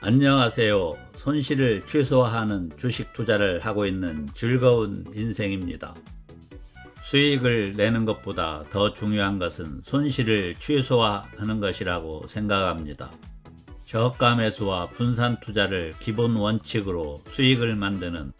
안녕하세요. 손실을 최소화하는 주식 투자를 하고 있는 즐거운 인생입니다. 수익을 내는 것보다 더 중요한 것은 손실을 최소화하는 것이라고 생각합니다. 저가 매수와 분산 투자를 기본 원칙으로 수익을 만드는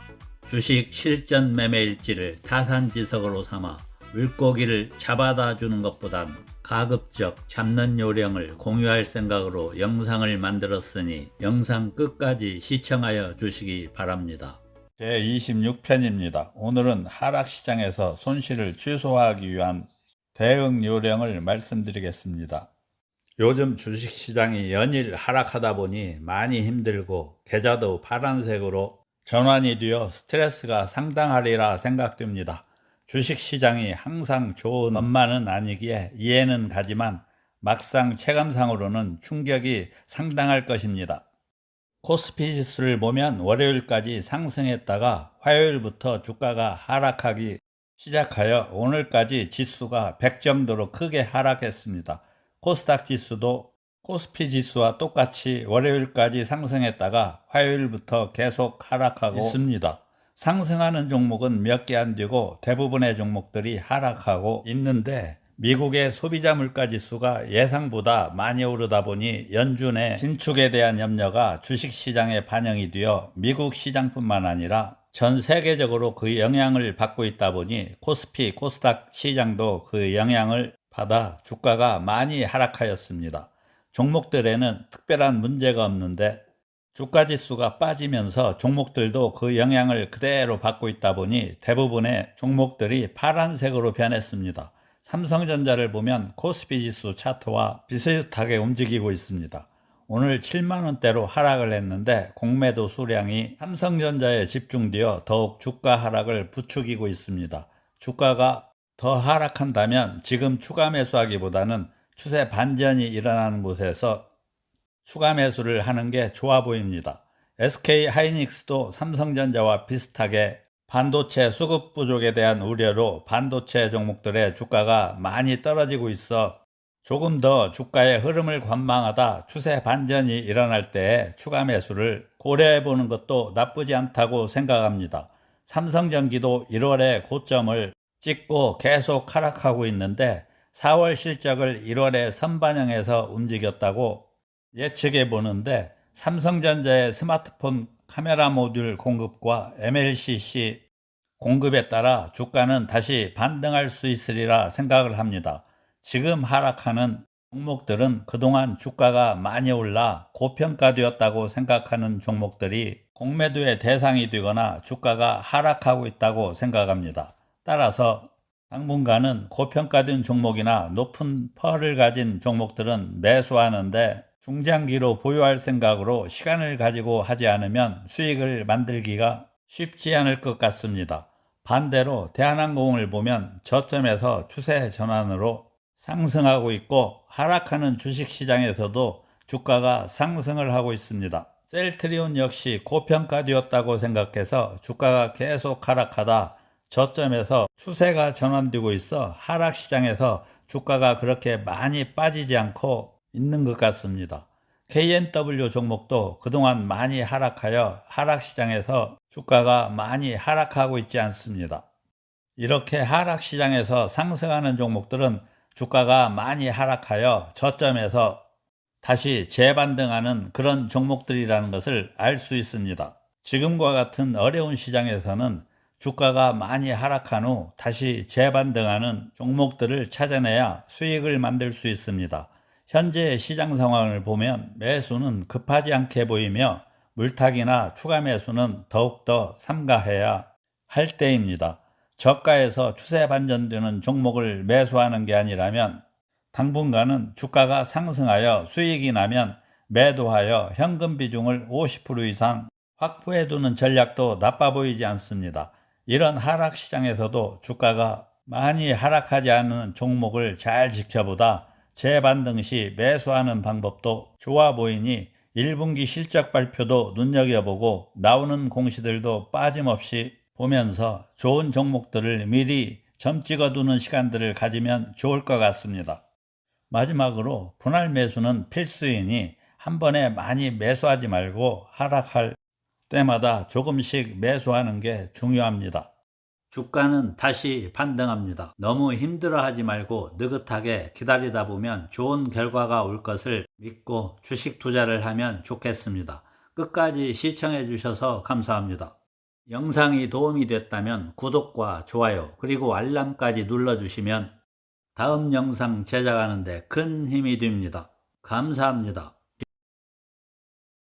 주식 실전 매매 일지를 타산지석으로 삼아 물고기를 잡아다 주는 것보단 가급적 잡는 요령을 공유할 생각으로 영상을 만들었으니 영상 끝까지 시청하여 주시기 바랍니다. 제26편입니다. 오늘은 하락시장에서 손실을 최소화하기 위한 대응 요령을 말씀드리겠습니다. 요즘 주식시장이 연일 하락하다 보니 많이 힘들고 계좌도 파란색으로 전환이 되어 스트레스가 상당하리라 생각됩니다. 주식시장이 항상 좋은 것만은 아니기에 이해는 가지만 막상 체감상으로는 충격이 상당할 것입니다. 코스피 지수를 보면 월요일까지 상승했다가 화요일부터 주가가 하락하기 시작하여 오늘까지 지수가 100 정도로 크게 하락했습니다. 코스닥 지수도 코스피 지수와 똑같이 월요일까지 상승했다가 화요일부터 계속 하락하고 있습니다. 상승하는 종목은 몇 개 안 되고 대부분의 종목들이 하락하고 있는데 미국의 소비자 물가 지수가 예상보다 많이 오르다 보니 연준의 신축에 대한 염려가 주식 시장에 반영이 되어 미국 시장뿐만 아니라 전 세계적으로 그 영향을 받고 있다 보니 코스피, 코스닥 시장도 그 영향을 받아 주가가 많이 하락하였습니다. 종목들에는 특별한 문제가 없는데 주가 지수가 빠지면서 종목들도 그 영향을 그대로 받고 있다 보니 대부분의 종목들이 파란색으로 변했습니다. 삼성전자를 보면 코스피 지수 차트와 비슷하게 움직이고 있습니다. 오늘 7만원대로 하락을 했는데 공매도 수량이 삼성전자에 집중되어 더욱 주가 하락을 부추기고 있습니다. 주가가 더 하락한다면 지금 추가 매수하기보다는 추세 반전이 일어나는 곳에서 추가 매수를 하는 게 좋아 보입니다. SK 하이닉스도 삼성전자와 비슷하게 반도체 수급 부족에 대한 우려로 반도체 종목들의 주가가 많이 떨어지고 있어 조금 더 주가의 흐름을 관망하다 추세 반전이 일어날 때 추가 매수를 고려해 보는 것도 나쁘지 않다고 생각합니다. 삼성전기도 1월에 고점을 찍고 계속 하락하고 있는데 4월 실적을 1월에 선반영해서 움직였다고 예측해 보는데 삼성전자의 스마트폰 카메라 모듈 공급과 MLCC 공급에 따라 주가는 다시 반등할 수 있으리라 생각을 합니다. 지금 하락하는 종목들은 그동안 주가가 많이 올라 고평가되었다고 생각하는 종목들이 공매도의 대상이 되거나 주가가 하락하고 있다고 생각합니다. 따라서 당분간은 고평가된 종목이나 높은 펄을 가진 종목들은 매수하는데 중장기로 보유할 생각으로 시간을 가지고 하지 않으면 수익을 만들기가 쉽지 않을 것 같습니다. 반대로 대한항공을 보면 저점에서 추세 전환으로 상승하고 있고 하락하는 주식 시장에서도 주가가 상승을 하고 있습니다. 셀트리온 역시 고평가되었다고 생각해서 주가가 계속 하락하다 저점에서 추세가 전환되고 있어 하락 시장에서 주가가 그렇게 많이 빠지지 않고 있는 것 같습니다. KNW 종목도 그동안 많이 하락하여 하락 시장에서 주가가 많이 하락하고 있지 않습니다. 이렇게 하락 시장에서 상승하는 종목들은 주가가 많이 하락하여 저점에서 다시 재반등하는 그런 종목들이라는 것을 알 수 있습니다. 지금과 같은 어려운 시장에서는 주가가 많이 하락한 후 다시 재반등하는 종목들을 찾아내야 수익을 만들 수 있습니다. 현재 시장 상황을 보면 매수는 급하지 않게 보이며 물타기나 추가 매수는 더욱더 삼가해야 할 때입니다. 저가에서 추세 반전되는 종목을 매수하는 게 아니라면 당분간은 주가가 상승하여 수익이 나면 매도하여 현금 비중을 50% 이상 확보해 두는 전략도 나빠 보이지 않습니다. 이런 하락 시장에서도 주가가 많이 하락하지 않은 종목을 잘 지켜보다 재반등 시 매수하는 방법도 좋아 보이니 1분기 실적 발표도 눈여겨보고 나오는 공시들도 빠짐없이 보면서 좋은 종목들을 미리 점 찍어두는 시간들을 가지면 좋을 것 같습니다. 마지막으로 분할 매수는 필수이니 한 번에 많이 매수하지 말고 하락할 때마다 조금씩 매수하는 게 중요합니다. 주가는 다시 반등합니다. 너무 힘들어하지 말고 느긋하게 기다리다 보면 좋은 결과가 올 것을 믿고 주식 투자를 하면 좋겠습니다. 끝까지 시청해 주셔서 감사합니다. 영상이 도움이 됐다면 구독과 좋아요 그리고 알람까지 눌러주시면 다음 영상 제작하는데 큰 힘이 됩니다. 감사합니다.